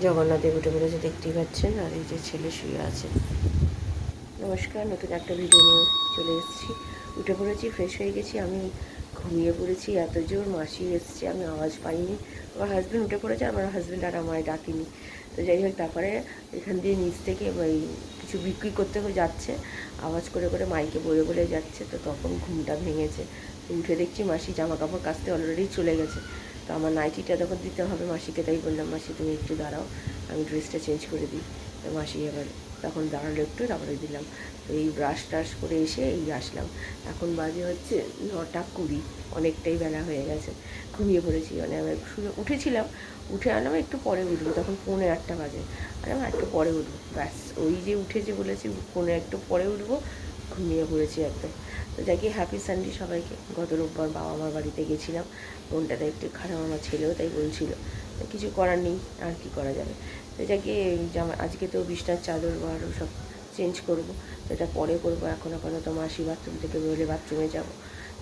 জগন্নাথ দেব উঠে পড়েছে দেখতেই পাচ্ছেন, আর এই যে ছেলে শুয়ে আছে। নমস্কার, নতুন একটা ভিডিও নিয়ে চলে এসেছি। উঠে পড়েছি ফ্রেশ হয়ে গেছি, আমি ঘুমিয়ে পড়েছি, এত জোর মাসি এসছে, আমি আওয়াজ পাইনি। আমার হাজব্যান্ড উঠে পড়েছে, আমার হাজব্যান্ড আর আমায় ডাকিনি। তো যাই হোক, তারপরে এখান দিয়ে নিচ থেকে ওই কিছু বিক্রি করতে যাচ্ছে। আওয়াজ করে করে মাইকে বলে বলে যাচ্ছে, তো তখন ঘুমটা ভেঙেছে। উঠে দেখছি মাসি জামা কাপড় কাচতে অলরেডি চলে গেছে। আমার নাইটিটা তখন দিতে হবে মাসিকে, তাই বললাম, মাসি, তুমি একটু দাঁড়াও, আমি ড্রেসটা চেঞ্জ করে দিই। তো মাসি এবার তখন দাঁড়াল একটু, তারপরে দিলাম। তো এই ব্রাশ টাশ করে এসে এই আসলাম। এখন বাজে হচ্ছে নটা কুড়ি, অনেকটাই বেলা হয়ে গেছে। ঘুমিয়ে পড়েছি মানে আমি শুয়ে উঠেছিলাম, উঠে আনলাম, একটু পরে উঠবো, তখন পৌনে আটটা বাজে। আর আমি একটু পরে উঠবো, ব্যাস, ওই যে উঠেছে বলেছি, পৌনে একটু পরে উঠবো, ঘুমিয়ে পড়েছি একদম। তো যাকে হ্যাপি সানডে সবাইকে। গত রোববার বাবা মার বাড়িতে গেছিলাম। মনটাতে একটু খারাপ, আমার ছেলেও তাই বলছিল। কিছু করার নেই, আর কি করা যাবে? তো যাকে জামা আজকে তো বিছনার চাদর আরও সব চেঞ্জ করব। এটা পরে করব। এখন আপাতত মাসি বাথরুম থেকে বেরোলে বাথরুমে যাব।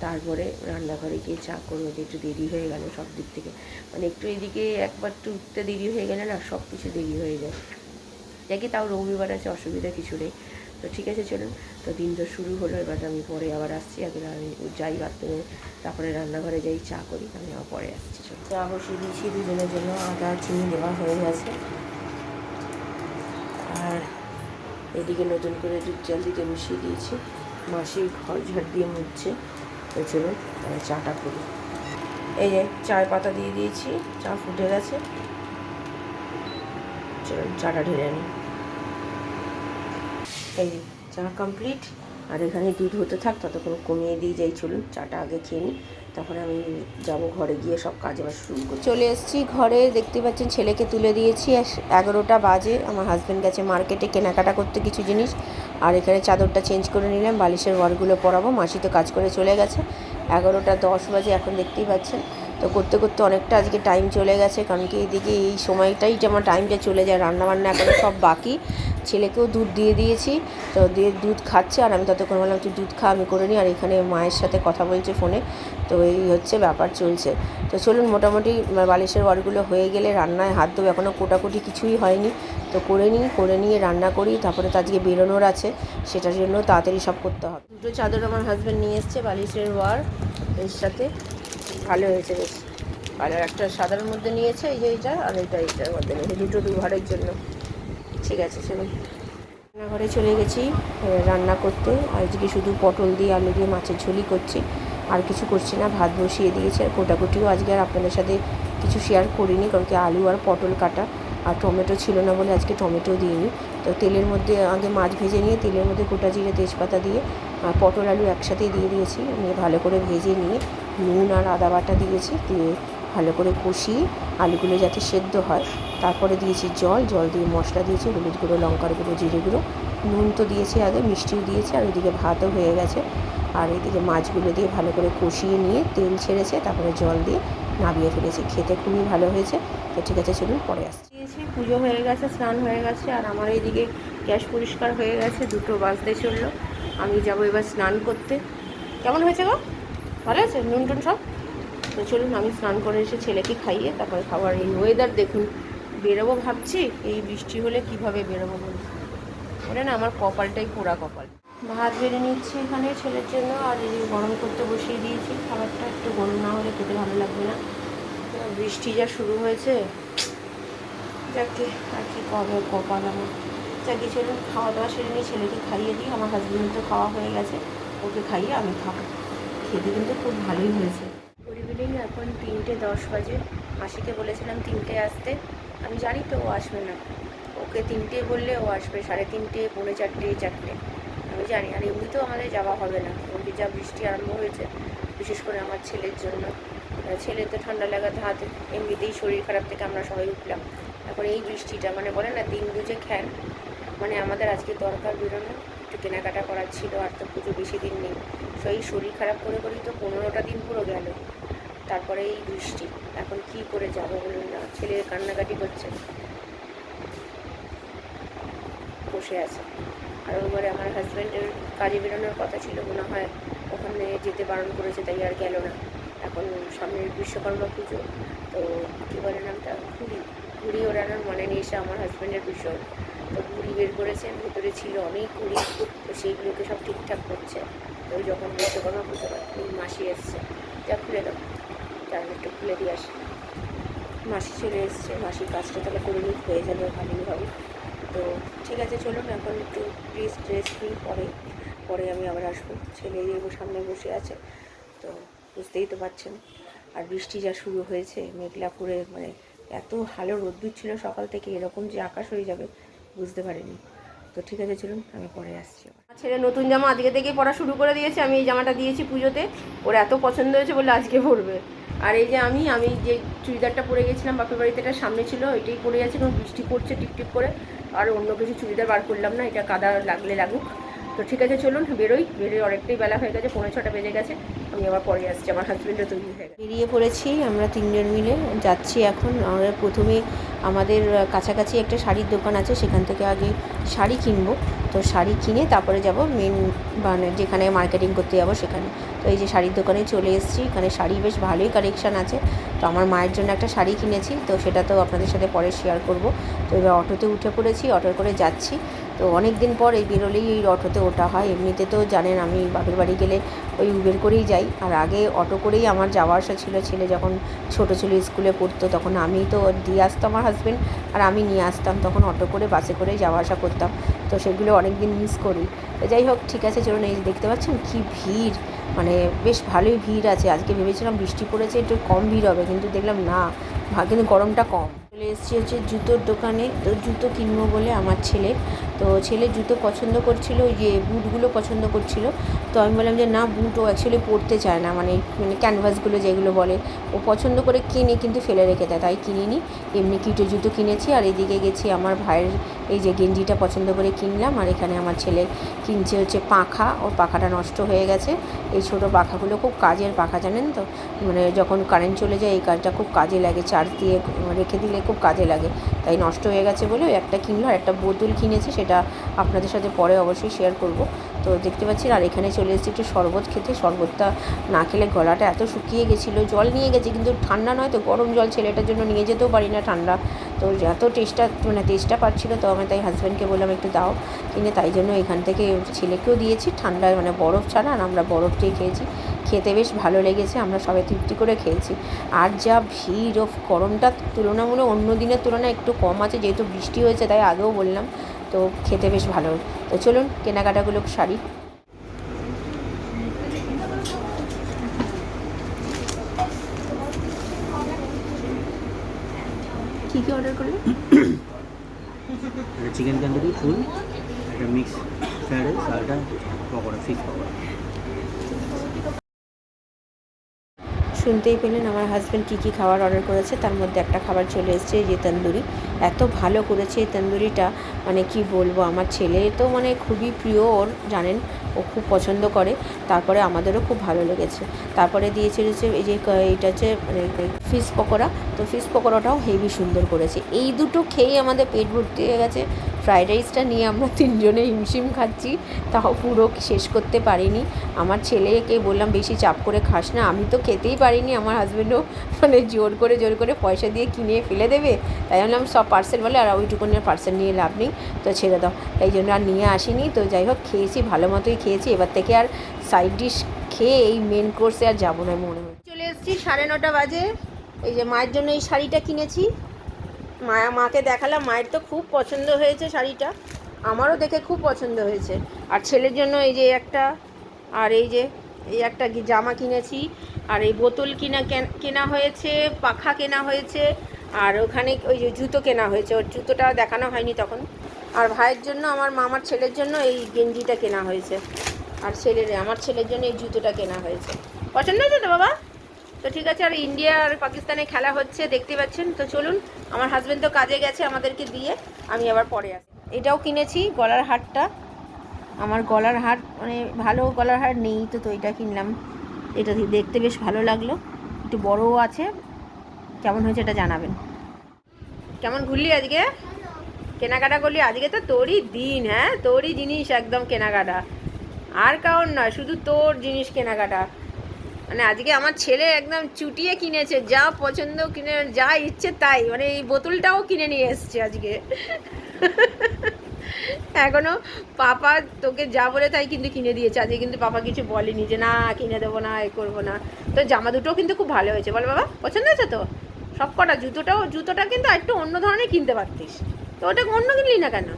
তারপরে রান্নাঘরে গিয়ে চা করব যে একটু দেরি হয়ে গেল সব দিক থেকে। মানে একটু এদিকে একবার একটু উঠতে দেরি হয়ে গেলে না সব কিছু দেরি হয়ে যায়। যাকে তাও রবিবার আছে, অসুবিধা কিছু নেই। তো ঠিক আছে, চলুন। তো দিন তো শুরু হলো, এবার আমি পরে আবার আসছি। আগে আমি যাই বাথরুমে, তারপরে রান্নাঘরে যাই, চা করি আমি আবার পরে আসছি, চলুন। চা বসিয়ে দিয়েছি, দুজনের জন্য আদা, চিনি দেওয়া হয়ে গেছে। আর এদিকে নতুন করে দুধ জল দিতে বসিয়ে দিয়েছি। মাসি ঘর ঝাড় দিয়ে মুছছে। তো চলুন চাটা করি। এই যে চায় পাতা দিয়ে দিয়েছি, চা ফুটে গেছে। চলুন, চাটা ঢেলে নিই এই চা কমপ্লিট আর এখানে দুধ হতে থাক, ততক্ষণ কমিয়ে দিয়ে যাই চলুন চাটা আগে খেয়ে নিই। তারপরে আমি যাব ঘরে গিয়ে সব কাজ আবার শুরু করি চলে এসেছি ঘরে দেখতে পাচ্ছেন ছেলেকে তুলে দিয়েছি। এগারোটা বাজে, আমার হাজব্যান্ড গেছে মার্কেটে কেনাকাটা করতে কিছু জিনিস। আর এখানে চাদরটা চেঞ্জ করে নিলাম, বালিশের ওয়ারগুলো পরাবো, মাসি তো কাজ করে চলে গেছে। এগারোটা দশ বাজে, এখন দেখতেই পাচ্ছেন। তো করতে করতে অনেকটা আজকে টাইম চলে গেছে, কারণ কি এদিকে এই সময়টাই যে আমার টাইমটা চলে যায়, রান্নাবান্না এখন সব বাকি। ছেলেকেও দুধ দিয়ে দিয়েছি, তো দিয়ে দুধ খাচ্ছে, আর আমি ততক্ষণ বললাম, তুই দুধ খা, আমি করে নিই আর এখানে মায়ের সাথে কথা বলছে ফোনে তো এই হচ্ছে ব্যাপার চলছে। তো চলুন, মোটামুটি বালিশের ওয়ারগুলো হয়ে গেলে রান্নায় হাত দেবো এখনও কোটাকুটি কিছুই হয়নি। তো করে নিই, করে নিয়ে রান্না করি, তারপরে তো আজকে বেরোনোর আছে, সেটার জন্য তাড়াতাড়ি সব করতে হবে। দুটো চাদর আমার হাজব্যান্ড নিয়ে এসছে বালিশের ওয়ার, এর সাথে। ভালো হয়েছে বেশ। আর একটা সাদার মধ্যে নিয়েছে, এই যে এইটা আর এইটা এইটার মধ্যে নিয়েছে, দুটো দুঘরের জন্য। ঠিক আছে, চলুন। রান্নাঘরে চলে গেছি রান্না করতে। আজকে শুধু পটল দিয়ে আলু দিয়ে মাছের ঝোলই করছি। আর কিছু করছি না, ভাত বসিয়ে দিয়েছি। আর কোটাকুটিও আজকে আর আপনাদের সাথে কিছু শেয়ার করিনি, কারণ কি আলু আর পটল কাটা আর টমেটো ছিল না বলে আজকে টমেটো দিইনি। তো তেলের মধ্যে আগে মাছ ভেজে নিয়ে তেলের মধ্যে গোটা জিরে তেজপাতা দিয়ে আর পটল আলু একসাথেই দিয়ে দিয়েছি। নিয়ে ভালো করে ভেজে নিয়ে নুন আর আদা বাটা দিয়েছি দিয়ে ভালো করে কষিয়ে আলুগুলো যাতে সেদ্ধ হয়। তারপরে দিয়েছি জল জল দিয়ে মশলা দিয়েছি, হলুদ গুঁড়ো, লঙ্কার গুঁড়ো, জিরে গুঁড়ো। নুন তো দিয়েছি আগে, মিষ্টিও দিয়েছি আর ওইদিকে ভাতও হয়ে গেছে। আর এদিকে মাছগুলো দিয়ে ভালো করে কষিয়ে নিয়ে তেল ছেড়েছে, তারপরে জল দিয়ে নামিয়ে ফেলেছি। খেতে খুবই ভালো হয়েছে। তো ঠিক আছে, চলুন পরে আসছি। পুজো হয়ে গেছে, স্নান হয়ে গেছে, আর আমার এইদিকে গ্যাস পরিষ্কার হয়ে গেছে, দুটো বাজতে চলল। আমি যাব এবার স্নান করতে। কেমন হয়েছে গো? ভালো আছে? নুন টুন সব? তো চলুন, আমি স্নান করে এসে ছেলেকে খাইয়ে তারপরে খাবার, এই ওয়েদার দেখুন। বেরোবো ভাবছি, এই বৃষ্টি হলে কীভাবে বেরোবো বলুন? ওটা না, আমার কপালটাই পোড়া কপাল। ভাত বেড়ে নিচ্ছি এখানে ছেলের জন্য, আর এই গরম করতে বসিয়ে দিয়েছি। খাবারটা একটু গরম না হলে খেতে ভালো লাগবে না। বৃষ্টি যা শুরু হয়েছে, যাকে আর কি কবে কপাল আমার। যাকে চলুন খাওয়া দাওয়া সেরে নিয়ে ছেলেকে খাইয়ে দিই। আমার হাজব্যান্ড তো খাওয়া হয়ে গেছে, ওকে খাইয়ে আমি খাব। খেতে কিন্তু খুব ভালোই হয়েছে। গুড ইভিনিং এখন তিনটে দশ বাজে। মাসিকে বলেছিলাম তিনটে আসতে। আমি জানি তো ও আসবে না। ওকে তিনটে বললে ও আসবে, সাড়ে তিনটে, পৌনে চারটে চারটে। আমি জানি, আর এমনিতেও আমাদের যাওয়া হবে না। ওই যা বৃষ্টি আরম্ভ হয়েছে, বিশেষ করে আমার ছেলের জন্য। ছেলের তো ঠান্ডা লাগাতে হাতে, এমনিতেই শরীর খারাপ থেকে আমরা সবাই উঠলাম। এখন এই বৃষ্টিটা মানে বলে না, দিন বুঝে খ্যান। মানে আমাদের আজকে দরকার বেরোনো, একটু কেনাকাটা করার ছিল, আর তো পুজো বেশি দিন নেই। সেই শরীর খারাপ করে করেই তো পনেরোটা দিন পুরো গেল। তারপরে এই বৃষ্টি, এখন কি করে যাব বলুন না? ছেলে কান্নাকাটি করছে। বসে আছে। আর ওবারে আমার হাজব্যান্ডের কাজে বেরোনোর কথা ছিল, মনে হয় ওখানে যেতে বারণ করেছে, তাই আর গেল না। এখন সামনের বিশ্বকর্মা পুজো, তো কী বলে নামটা? পুরী ঘুড়ি ওড়ানোর মনে নিয়ে এসে আমার হাজব্যান্ডের ভীষণ তো ঘুড়ি বের করেছেন ভেতরে ছিল অনেক ঘুড়ি, তো সেইগুলোকে সব ঠিকঠাক করছে। তো যখন বিশ্বকর্মা পুজো মাসি এসছে। যা খুলে দাও। আমি একটু খুলে দিয়ে আসি। মাসি চলে এসছে। মাসির কাজটা তাহলে করে নিই হয়ে যাবে ভালোই হবে। তো ঠিক আছে চলুন এখন একটু প্লিজ ড্রেস নিই পরে। পরে আমি আবার আসব। ছেলে সামনে বসে আছে তো বুঝতেই তো পারছেন। আর বৃষ্টি যা শুরু হয়েছে মেঘলা করে মানে এত ভালো রোদ্দুর ছিল সকাল থেকে এরকম যে আকাশ হয়ে যাবে বুঝতে পারিনি। তো ঠিক আছে চলুন আমি পরে আসছি আমার ছেলে নতুন জামা আজকে থেকেই পরা শুরু করে দিয়েছে আমি এই জামাটা দিয়েছি পুজোতে। ওর এত পছন্দ হয়েছে বলে আজকে পরবে। আর এই যে আমি আমি যে চুড়িদারটা পরে গেছিলাম বাপের বাড়িতে এটা সামনে ছিল এটাই পরে যাচ্ছে কারণ বৃষ্টি পড়ছে টিপটিপ করে। আর অন্য কিছু চুড়িদার বার করলাম না, এটা কাদা লাগলে লাগুক। তো ঠিক আছে, চলুন, বেরোই। বেরোই অনেকটাই বেলা হয়ে গেছে পনেরো ছটা বেজে গেছে। আমি আবার পরে আসছি, আমার হাজব্যান্ডও তৈরি হয়ে গেছে। বেরিয়ে পড়েছি, আমরা তিনজন মিলে যাচ্ছি এখন। আমরা প্রথমে আমাদের কাছাকাছি একটা শাড়ির দোকান আছে, সেখান থেকে আগে শাড়ি কিনবো। তো শাড়ি কিনে তারপরে যাব মেন মানে যেখানে মার্কেটিং করতে যাব সেখানে। তো এই যে শাড়ির দোকানে চলে এসেছি, এখানে শাড়ি বেশ ভালোই কালেকশান আছে। তো আমার মায়ের জন্য একটা শাড়ি কিনেছি, তো সেটা তো আপনাদের সাথে পরে শেয়ার করব। তো এবার অটোতে উঠে পড়েছি অটো করে যাচ্ছি। তো অনেক দিন পর এই বেরোলেই এই অটোতে ওঠা হয়। এমনিতে তো জানেন আমি বাপের বাড়ি গেলে ওই উবের করেই যাই। আর আগে অটো করেই আমার যাওয়া আসা ছিল। ছেলে যখন ছোটো ছিল, স্কুলে পড়তো, তখন আমি তো দিয়ে আসতো আমার হাজব্যান্ড আর আমি নিয়ে আসতাম। তখন অটো করে, বাসে করে যাওয়া আসা করতাম। তো সেগুলো অনেক দিন মিস করি। তো যাই হোক, ঠিক আছে, চলুন এই দেখতে পাচ্ছেন কি ভিড়। মানে বেশ ভালোই ভিড় আছে। আজকে ভেবেছিলাম বৃষ্টি পড়েছে, একটু কম ভিড় হবে, কিন্তু দেখলাম না। কিন্তু গরমটা কম। চলে এসেছি হচ্ছে জুতোর দোকানে, তো জুতো কিনবো বলে আমার ছেলে। তো ছেলে জুতো পছন্দ করছিল, ওই যে বুটগুলো পছন্দ করছিল। তো আমি বললাম যে, না, বুট ও অ্যাকচুয়ালি পরতে চায় না। মানে মানে ক্যানভাসগুলো যেগুলো বলে, ও পছন্দ করে কিনে কিন্তু ফেলে রেখে দেয়। তাই কিনিনি। এমনি কিটো জুতো কিনেছি, আর এদিকে গেছি আমার ভাইয়ের এই যে গেঞ্জিটা পছন্দ করে কিনলাম। আর এখানে আমার ছেলে কিনছে হচ্ছে পাখা। ওর পাখাটা নষ্ট হয়ে গেছে। এই ছোটো পাখাগুলো খুব কাজের পাখা, জানেন তো? মানে যখন কারেন্ট চলে যায়, এই কাজটা খুব কাজে লাগে। চার্জ দিয়ে রেখে দিলে খুব কাজে লাগে। তাই নষ্ট হয়ে গেছে বলে ওই একটা কিনলো আর একটা বোতল কিনেছি সেটা আপনাদের সাথে পরে অবশ্যই শেয়ার করব। তো দেখতে পাচ্ছেন আর এখানে চলে এসেছি একটু শরবত খেতে। শরবতটা না খেলে গলাটা এত শুকিয়ে গেছিল, জল নিয়ে গেছে কিন্তু ঠান্ডা নয় তো, গরম জল ছেলেটার জন্য নিয়ে যেতেও পারি না ঠান্ডা। তো এত টেস্টটা মানে টেস্টটা পাচ্ছিলো তো আমি তাই হাজব্যান্ডকে বললাম একটু দাও কিনে। তাই জন্য এখান থেকে ছেলেকেও দিয়েছি। ঠান্ডায় মানে বরফ ছাড়া আর আমরা বরফ দিয়ে খেয়েছি। খেতে বেশ ভালো লেগেছে, আমরা সবাই তৃপ্তি করে খেয়েছি। আর যা ভিড় ও গরমটা তুলনামূলক অন্য দিনের তুলনায় একটু কম আছে, যেহেতু বৃষ্টি হয়েছে তাই আগেও বললাম, তো খেতে বেশ ভালো। তো চলুন, কেনাকাটাগুলো sari order chicken tandoori full, একটা মিক্স ফ্রাইড রাইস আর একটা পকোড়া ফিশ পকোড়া। শুনতেই পেলেন আমার হাজব্যান্ড কী কী খাবার অর্ডার করেছে। তার মধ্যে একটা খাবার চলে এসেছে যে তন্দুরি। এত ভালো করেছে এই তন্দুরিটা। মানে কি বলব, আমার ছেলে তো মানে খুবই প্রিয় ওর, জানেন? ও খুব পছন্দ করে। তারপরে আমাদেরও খুব ভালো লেগেছে। তারপরে দিয়েছে হচ্ছে এই যে এইটা হচ্ছে মানে ফিশ পকোড়া। তো ফিশ পকোড়াটাও হেভি সুন্দর করেছে। এই দুটো খেয়েই আমাদের পেট ভর্তি হয়ে গেছে। ফ্রাইড রাইসটা নিয়ে আমরা তিনজনে হিমশিম খাচ্ছি, তাও পুরো শেষ করতে পারিনি। আমার ছেলেকে বললাম, বেশি চাপ করে খাস না, আমি তো খেতেই পারিনি, আমার হাজব্যান্ডও মানে জোর করে জোর করে পয়সা দিয়ে কিনে ফেলে দেবে। তাই বললাম সব পার্সেল বলে, আর ওইটুকুনের পার্সেল নিয়ে লাভ নেই, তো ছেড়ে দাও। এই জন্য আর নিয়ে আসিনি, তো যাই হোক, খেয়েছি, ভালো মতোই খেয়েছি। এবার থেকে আর সাইড ডিশ খেয়ে এই মেন কোর্সে আর যাব না, মনে হয়। চলে এসেছি সাড়ে নটা বাজে। এই যে মায়ের জন্য এই শাড়িটা কিনেছি। মায়া, মাকে দেখালাম, মায়ের তো খুব পছন্দ হয়েছে শাড়িটা। আমারও দেখে খুব পছন্দ হয়েছে। আর ছেলের জন্য এই যে একটা, আর এই যে, এই একটা জামা কিনেছি, আর এই বোতল কিনা, কেনা হয়েছে, পাখা কেনা হয়েছে, আর ওখানে ওই যে জুতো কেনা হয়েছে। ওর জুতোটা দেখানো হয়নি তখন। আর ভাইয়ের জন্য, আমার মামার ছেলের জন্য এই গেঞ্জিটা কেনা হয়েছে। আর ছেলের, আমার ছেলের জন্য এই জুতোটা কেনা হয়েছে। পছন্দ হয়েছে তো বাবা? তো ঠিক আছে, আর ইন্ডিয়া আর পাকিস্তানে খেলা হচ্ছে, দেখতে পাচ্ছেন। তো চলুন, আমার হাজব্যান্ড তো কাজে গেছে আমাদেরকে দিয়ে, আমি আবার পরে আসি। এটাও কিনেছি, গলার হারটা। আমার গলার হার মানে ভালো গলার হার নেই তো তো এটা কিনলাম। এটা দেখতে বেশ ভালো লাগল। একটু বড়ও আছে। কেমন হয়েছে এটা জানাবেন। কেমন ঘুরলি আজকে? কেনাকাটা করলি? আজকে তো তোরই দিন হ্যাঁ? তোরই জিনিস একদম কেনাকাটা। আর কারণ নয়, শুধু তোর জিনিস কেনাকাটা। মানে আজকে আমার ছেলে একদম চুটিয়ে কিনেছে, যা পছন্দ কিনে, যা ইচ্ছে তাই। মানে এই বোতলটাও কিনে নিয়ে এসছে আজকে। এখনও পাপা তোকে যা বলে তাই কিন্তু কিনে দিয়েছে। আজকে কিন্তু পাপা কিছু বলেনি যে, না, কিনে দেবো না, এ করব না। তো জামা দুটোও কিন্তু খুব ভালো হয়েছে। বল বাবা, পছন্দ হয়েছে তো? সব কটা জুতোটাও, জুতোটা কিন্তু একটু অন্য ধরনের কিনতে পারতিস। তো ওটা অন্য কিনলি না কেন?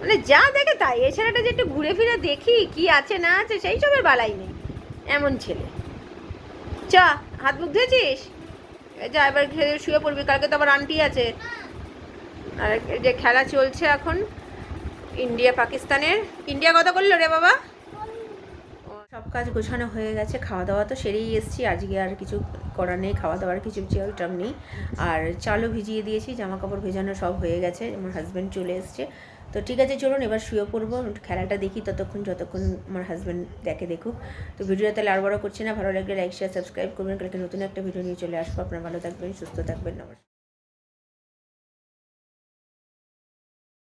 মানে যা দেখে তাই। এছাড়াটা যে একটু ঘুরে ফিরে দেখি, কি আছে না আছে, সেই সবের বালাই নেই। এমন ছেলে। চ, হাত মুখ ধুয়েছিস? যা, এবার শুয়ে পড়বি, কালকে তো আবার আন্টি আছে। আর যে খেলা চলছে এখন, ইন্ডিয়া, পাকিস্তানের। ইন্ডিয়া কথা করল রে বাবা? সব কাজ গোছানো হয়ে গেছে, খাওয়া দাওয়া তো সেরেই এসছি। আজকে আর কিছু করার নেই, খাওয়া দাওয়ার কিছু টাম নেই। আর চালও ভিজিয়ে দিয়েছি, জামা কাপড় ভেজানো সব হয়ে গেছে, আমার হাজব্যান্ড চলে এসছে। তো ঠিক আছে, চলুন এবার শুয়ে পড়ব, খেলাটা দেখি ততক্ষণ, যতক্ষণ আমার হাজব্যান্ড দেখে দেখুক। তো ভিডিওটা তাহলে আর বড় করছি না, ভালো লাগলে লাইক শেয়ার সাবস্ক্রাইব করবেন। কালকে নতুন একটা ভিডিও নিয়ে চলে আসব। আপনারা ভালো থাকবেন, সুস্থ থাকবেন, নমস্কার।